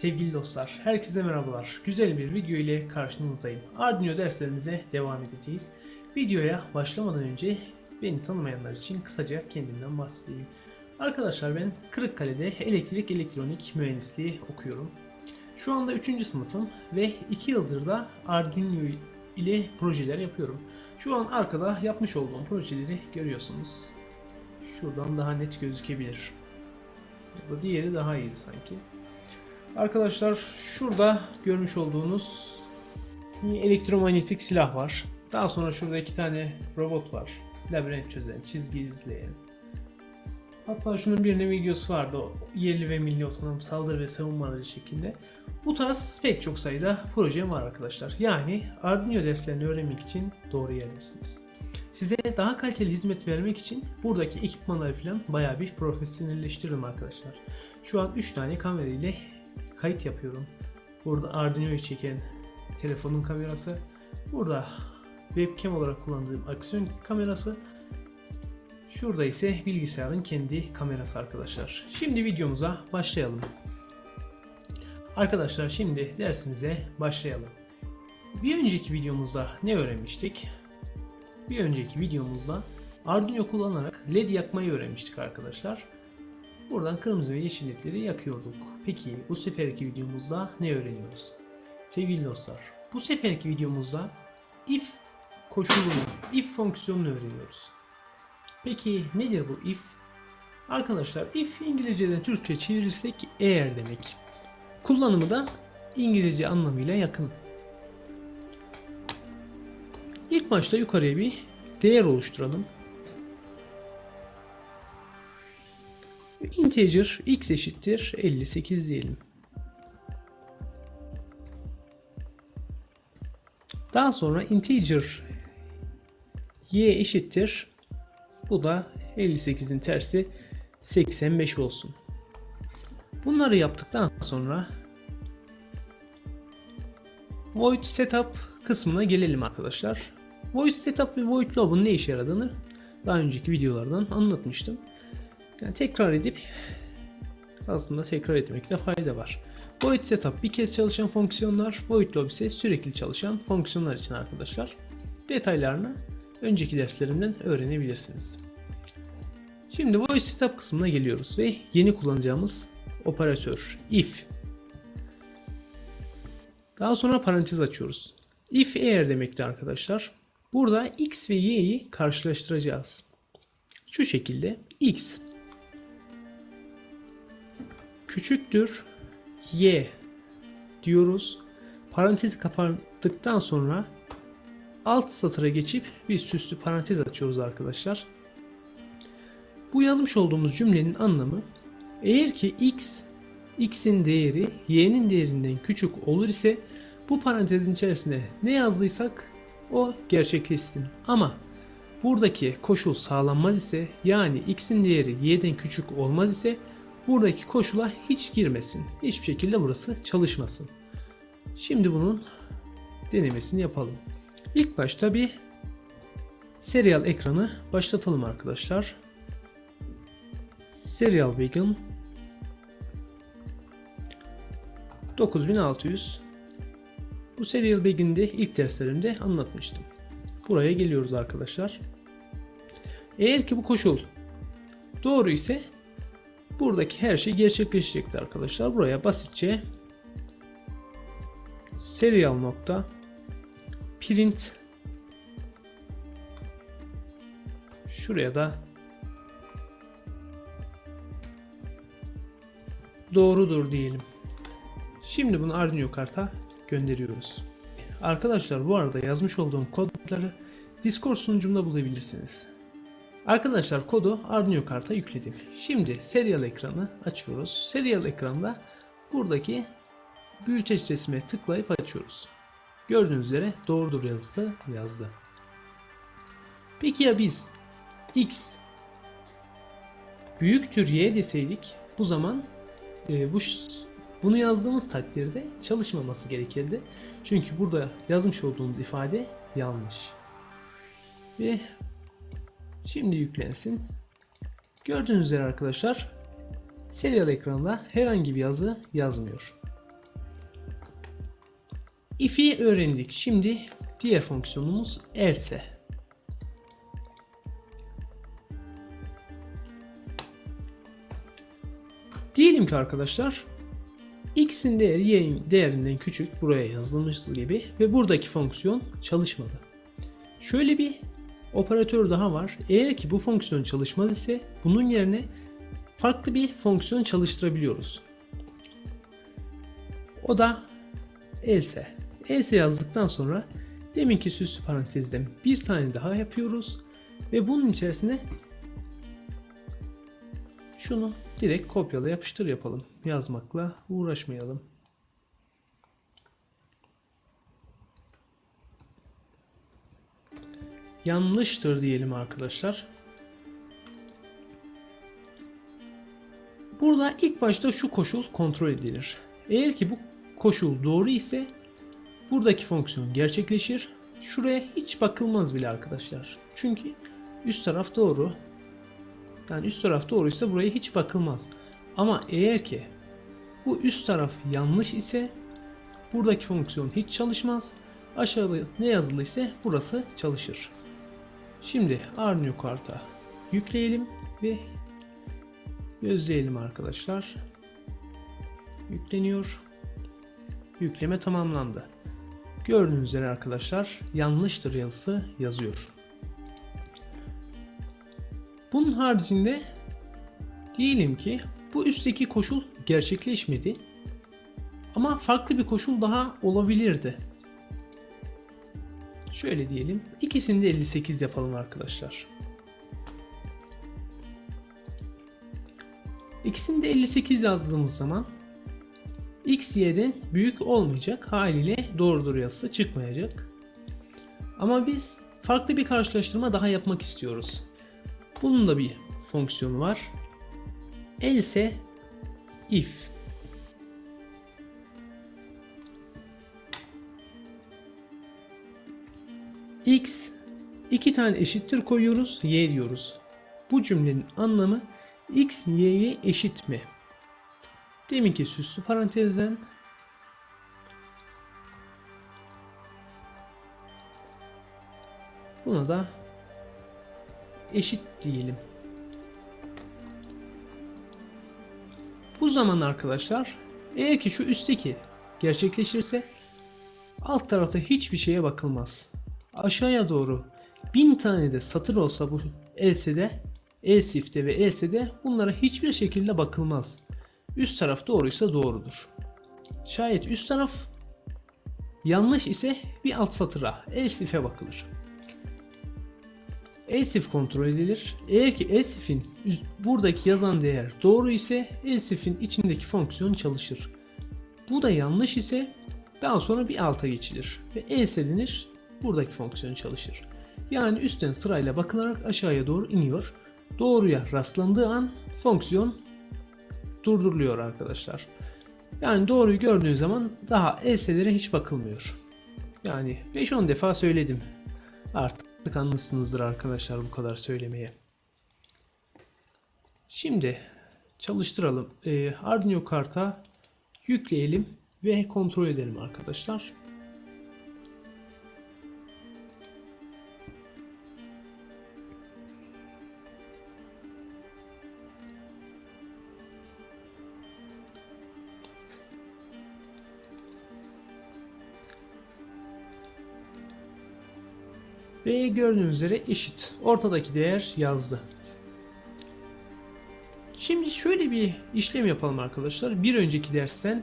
Sevgili dostlar, herkese merhabalar. Güzel bir video ile karşınızdayım. Arduino derslerimize devam edeceğiz. Videoya başlamadan önce beni tanımayanlar için kısaca kendimden bahsedeyim. Arkadaşlar ben Kırıkkale'de elektrik elektronik mühendisliği okuyorum. Şu anda 3. sınıfım ve 2 yıldır da Arduino ile projeler yapıyorum. Şu an arkada yapmış olduğum projeleri görüyorsunuz. Şuradan daha net gözükebilir. Ya da diğeri daha iyiydi sanki. Arkadaşlar şurada görmüş olduğunuz bir elektromanyetik silah var. Daha sonra şurada iki tane robot var. Labirent çözen, çizgi izleyen. Hatta şunun birinin videosu vardı. O yerli ve milli otonom saldırı ve savunma aracı şeklinde. Bu tarz pek çok sayıda projem var arkadaşlar. Yani Arduino derslerini öğrenmek için doğru yerdesiniz. Size daha kaliteli hizmet vermek için buradaki ekipmanları falan bayağı bir profesyonelleştiririm arkadaşlar. Şu an 3 tane kamera ile kayıt yapıyorum. Burada Arduino'yu çeken telefonun kamerası. Burada webcam olarak kullandığım aksiyon kamerası. Şurada ise bilgisayarın kendi kamerası arkadaşlar. Şimdi videomuza başlayalım. Arkadaşlar şimdi dersimize başlayalım. Bir önceki videomuzda ne öğrenmiştik? Bir önceki videomuzda Arduino kullanarak LED yakmayı öğrenmiştik arkadaşlar. Buradan kırmızı ve yeşil ledleri yakıyorduk. Peki bu seferki videomuzda ne öğreniyoruz? Sevgili dostlar, bu seferki videomuzda if koşulunu, if fonksiyonunu öğreniyoruz. Peki nedir bu if? Arkadaşlar if İngilizceden Türkçe çevirirsek eğer demek. Kullanımı da İngilizce anlamıyla yakın. İlk başta yukarıya bir değer oluşturalım. Integer x eşittir 58 diyelim. Daha sonra integer y eşittir. Bu da 58'in tersi 85 olsun. Bunları yaptıktan sonra void setup kısmına gelelim arkadaşlar. Void setup ve void lob'un ne işe yaradığını daha önceki videolardan anlatmıştım. Yani tekrar edip aslında tekrar etmekte fayda var. Void setup bir kez çalışan fonksiyonlar, void lob ise sürekli çalışan fonksiyonlar için arkadaşlar. Detaylarını önceki derslerimden öğrenebilirsiniz. Şimdi void setup kısmına geliyoruz ve yeni kullanacağımız operatör if. Daha sonra parantez açıyoruz. If eğer demekti arkadaşlar. Burada x ve y'yi karşılaştıracağız. Şu şekilde x küçüktür y diyoruz. Parantezi kapattıktan sonra alt satıra geçip bir süslü parantez açıyoruz arkadaşlar. Bu yazmış olduğumuz cümlenin anlamı eğer ki x x'in değeri y'nin değerinden küçük olur ise bu parantezin içerisine ne yazdıysak o gerçekleşsin. Ama buradaki koşul sağlanmaz ise yani x'in değeri y'den küçük olmaz ise buradaki koşula hiç girmesin. Hiçbir şekilde burası çalışmasın. Şimdi bunun denemesini yapalım. İlk başta bir serial ekranı başlatalım arkadaşlar. Serial Begin 9600 Bu Serial Begin'de ilk derslerimde anlatmıştım. Buraya geliyoruz arkadaşlar. Eğer ki bu koşul doğru ise buradaki her şey gerçekleşecektir arkadaşlar. Buraya basitçe serial nokta print şuraya da doğrudur diyelim. Şimdi bunu Arduino karta gönderiyoruz. Arkadaşlar bu arada yazmış olduğum kodları Discord sunucumda bulabilirsiniz. Arkadaşlar kodu Arduino karta yükledim. Şimdi serial ekranı açıyoruz. Serial ekranda buradaki büyüteç resme tıklayıp açıyoruz. Gördüğünüz üzere doğrudur yazısı yazdı. Peki ya biz x büyüktür y deseydik bu zaman e, bu bunu yazdığımız takdirde çalışmaması gerekirdi. Çünkü burada yazmış olduğumuz ifade yanlış. Ve şimdi yüklensin. Gördüğünüz üzere arkadaşlar serial ekranda herhangi bir yazı yazmıyor. if'i öğrendik. Şimdi diğer fonksiyonumuz else. Diyelim ki arkadaşlar x'in değeri y'in değerinden küçük buraya yazılmış gibi ve buradaki fonksiyon çalışmadı. Şöyle bir operatör daha var. Eğer ki bu fonksiyon çalışmaz ise bunun yerine farklı bir fonksiyon çalıştırabiliyoruz. O da else. Else yazdıktan sonra deminki süslü parantezden bir tane daha yapıyoruz ve bunun içerisine şunu direkt kopyala yapıştır yapalım. Yazmakla uğraşmayalım. Yanlıştır diyelim arkadaşlar. Burada ilk başta şu koşul kontrol edilir. Eğer ki bu koşul doğru ise buradaki fonksiyon gerçekleşir. Şuraya hiç bakılmaz bile arkadaşlar. Çünkü üst taraf doğru. Yani üst taraf doğruysa buraya hiç bakılmaz. Ama eğer ki bu üst taraf yanlış ise buradaki fonksiyon hiç çalışmaz. Aşağıda ne yazılı ise burası çalışır. Şimdi Arduino karta yükleyelim ve gözleyelim arkadaşlar. Yükleniyor. Yükleme tamamlandı. Gördüğünüz üzere arkadaşlar yanlıştır yazısı yazıyor. Bunun haricinde diyelim ki bu üstteki koşul gerçekleşmedi. Ama farklı bir koşul daha olabilirdi. Şöyle diyelim. İkisini de 58 yapalım arkadaşlar. İkisini de 58 yazdığımız zaman x y'den büyük olmayacak haliyle doğrudur yazısı çıkmayacak. Ama biz farklı bir karşılaştırma daha yapmak istiyoruz. Bunun da bir fonksiyonu var. Else if x iki tane eşittir koyuyoruz y diyoruz. Bu cümlenin anlamı x y'ye eşit mi? Deminki süslü parantezden buna da eşit diyelim. Bu zaman arkadaşlar eğer ki şu üstteki gerçekleşirse alt tarafta hiçbir şeye bakılmaz. Aşağıya doğru bin tane de satır olsa bu else'de, elsif'te ve else'de bunlara hiçbir şekilde bakılmaz. Üst taraf doğruysa doğrudur. Şayet üst taraf yanlış ise bir alt satıra elsif'e bakılır. Elsif kontrol edilir. Eğer ki elsif'in buradaki yazan değer doğru ise elsif'in içindeki fonksiyon çalışır. Bu da yanlış ise daha sonra bir alta geçilir ve else denir. Buradaki fonksiyon çalışır. Yani üstten sırayla bakılarak aşağıya doğru iniyor. Doğruya rastlandığı an fonksiyon durduruluyor arkadaşlar. Yani doğruyu gördüğün zaman daha elselere hiç bakılmıyor. Yani 5-10 defa söyledim. Artık anmışsınızdır arkadaşlar bu kadar söylemeye. Şimdi çalıştıralım. Ee, Arduino karta yükleyelim ve kontrol edelim arkadaşlar. Ve gördüğünüz üzere eşit. Ortadaki değer yazdı. Şimdi şöyle bir işlem yapalım arkadaşlar. Bir önceki dersten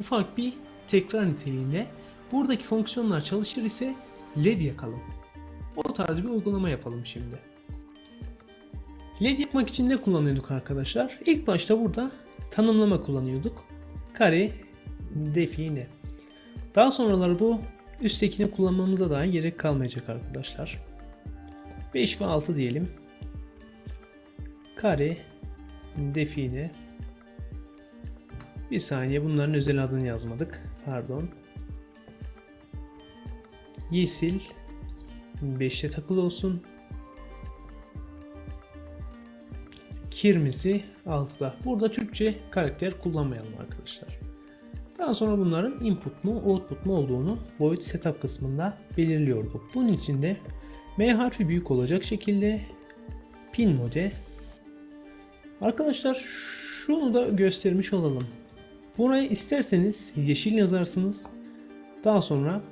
ufak bir tekrar niteliğinde buradaki fonksiyonlar çalışır ise led yakalım. O tarz bir uygulama yapalım şimdi. LED yapmak için ne kullanıyorduk arkadaşlar? İlk başta burada tanımlama kullanıyorduk. Kare, define. Daha sonraları bu Üsttekini kullanmamıza dahi gerek kalmayacak arkadaşlar. 5 ve 6 diyelim. Kare, define. Bir saniye bunların özel adını yazmadık. Pardon. Yeşil 5'te takılı olsun. Kirmisi 6'da. Burada Türkçe karakter kullanmayalım arkadaşlar. Daha sonra bunların input mu output mu olduğunu void setup kısmında belirliyorduk. Bunun için de M harfi büyük olacak şekilde pin mode Arkadaşlar şunu da göstermiş olalım. Buraya isterseniz yeşil yazarsınız. Daha sonra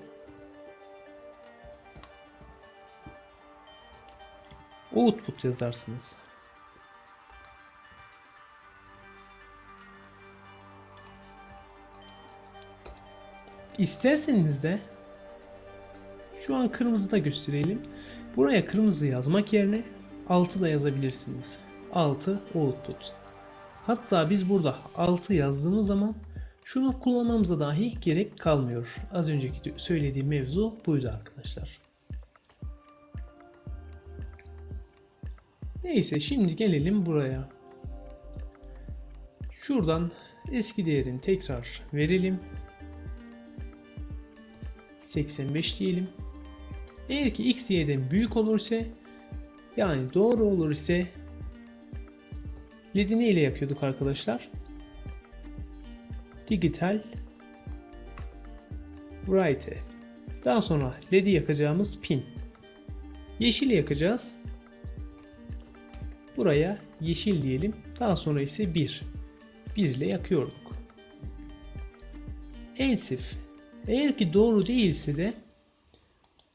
output yazarsınız. İsterseniz de şu an kırmızıda gösterelim. Buraya kırmızı yazmak yerine altı da yazabilirsiniz. 6 output. Hatta biz burada 6 yazdığımız zaman şunu kullanmamıza dahi gerek kalmıyor. Az önceki söylediğim mevzu buydu arkadaşlar. Neyse şimdi gelelim buraya. Şuradan eski değerini tekrar verelim. 85 diyelim. Eğer ki x y'den büyük olursa yani doğru olur ise LED'i ne ile yakıyorduk arkadaşlar? Digital Bright'e. Daha sonra LED'i yakacağımız pin. Yeşil yakacağız. Buraya yeşil diyelim. Daha sonra ise 1. 1 ile yakıyorduk. Ensif. Eğer ki doğru değilse de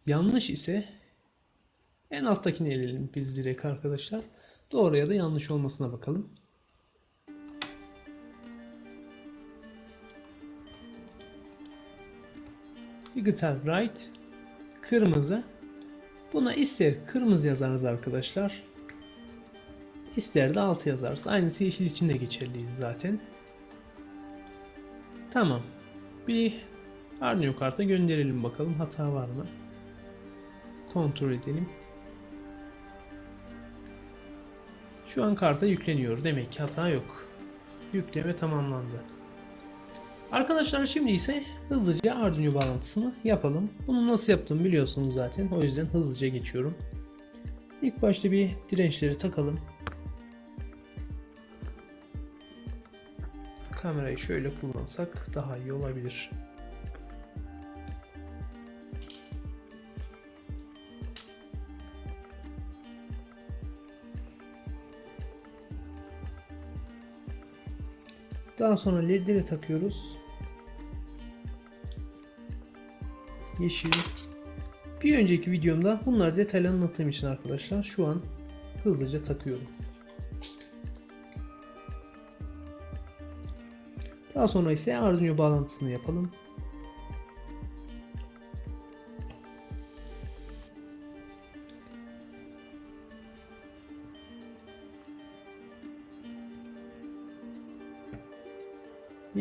yanlış ise en alttakini eleyelim biz direkt arkadaşlar. Doğru ya da yanlış olmasına bakalım. Digital Bright kırmızı. Buna ister kırmızı yazarız arkadaşlar. İster de altı yazarız. Aynısı yeşil için de geçerliyiz zaten. Tamam. Bir Arduino karta gönderelim bakalım hata var mı? Kontrol edelim. Şu an karta yükleniyor. Demek ki hata yok. Yükleme tamamlandı. Arkadaşlar şimdi ise hızlıca Arduino bağlantısını yapalım. Bunu nasıl yaptığımı biliyorsunuz zaten. O yüzden hızlıca geçiyorum. İlk başta bir dirençleri takalım. Kamerayı şöyle kullansak daha iyi olabilir. Daha sonra ledleri takıyoruz. Yeşil. Bir önceki videomda bunları detaylı anlattığım için arkadaşlar şu an hızlıca takıyorum. Daha sonra ise Arduino bağlantısını yapalım.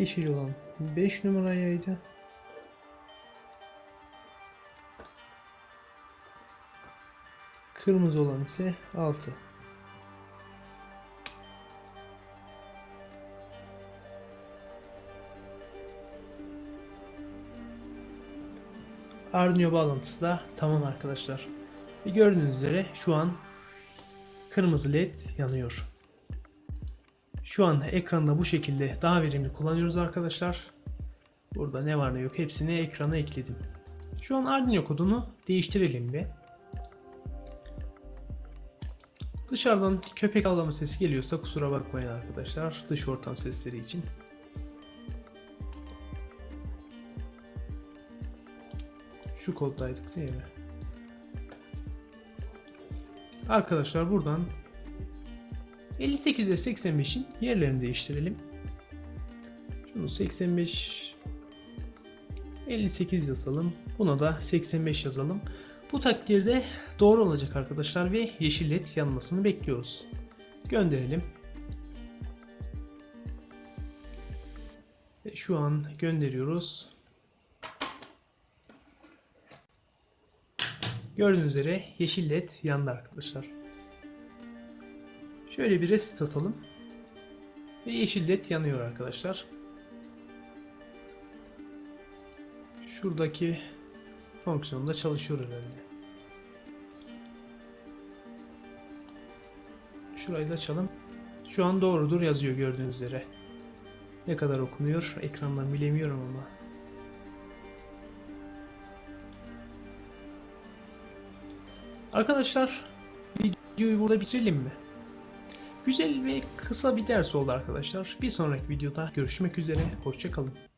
Yeşil olan 5 numarayaydı. Kırmızı olan ise 6. Arduino bağlantısı da tamam arkadaşlar. Gördüğünüz üzere şu an kırmızı led yanıyor. Şu an ekranda bu şekilde daha verimli kullanıyoruz arkadaşlar. Burada ne var ne yok hepsini ekrana ekledim. Şu an Arduino kodunu değiştirelim bir. Dışarıdan köpek avlama sesi geliyorsa kusura bakmayın arkadaşlar. Dış ortam sesleri için. Şu koddaydık değil mi? Arkadaşlar buradan 58 ile 85'in yerlerini değiştirelim. Şunu 85 58 yazalım. Buna da 85 yazalım. Bu takdirde doğru olacak arkadaşlar ve yeşil led yanmasını bekliyoruz. Gönderelim. Ve şu an gönderiyoruz. Gördüğünüz üzere yeşil led yandı arkadaşlar. Şöyle bir reset atalım. Ve yeşil led yanıyor arkadaşlar. Şuradaki fonksiyonda çalışıyor herhalde. Şurayı da açalım. Şu an doğrudur yazıyor gördüğünüz üzere. Ne kadar okunuyor ekrandan bilemiyorum ama. Arkadaşlar videoyu burada bitirelim mi? Güzel ve kısa bir ders oldu arkadaşlar. Bir sonraki videoda görüşmek üzere. Hoşçakalın.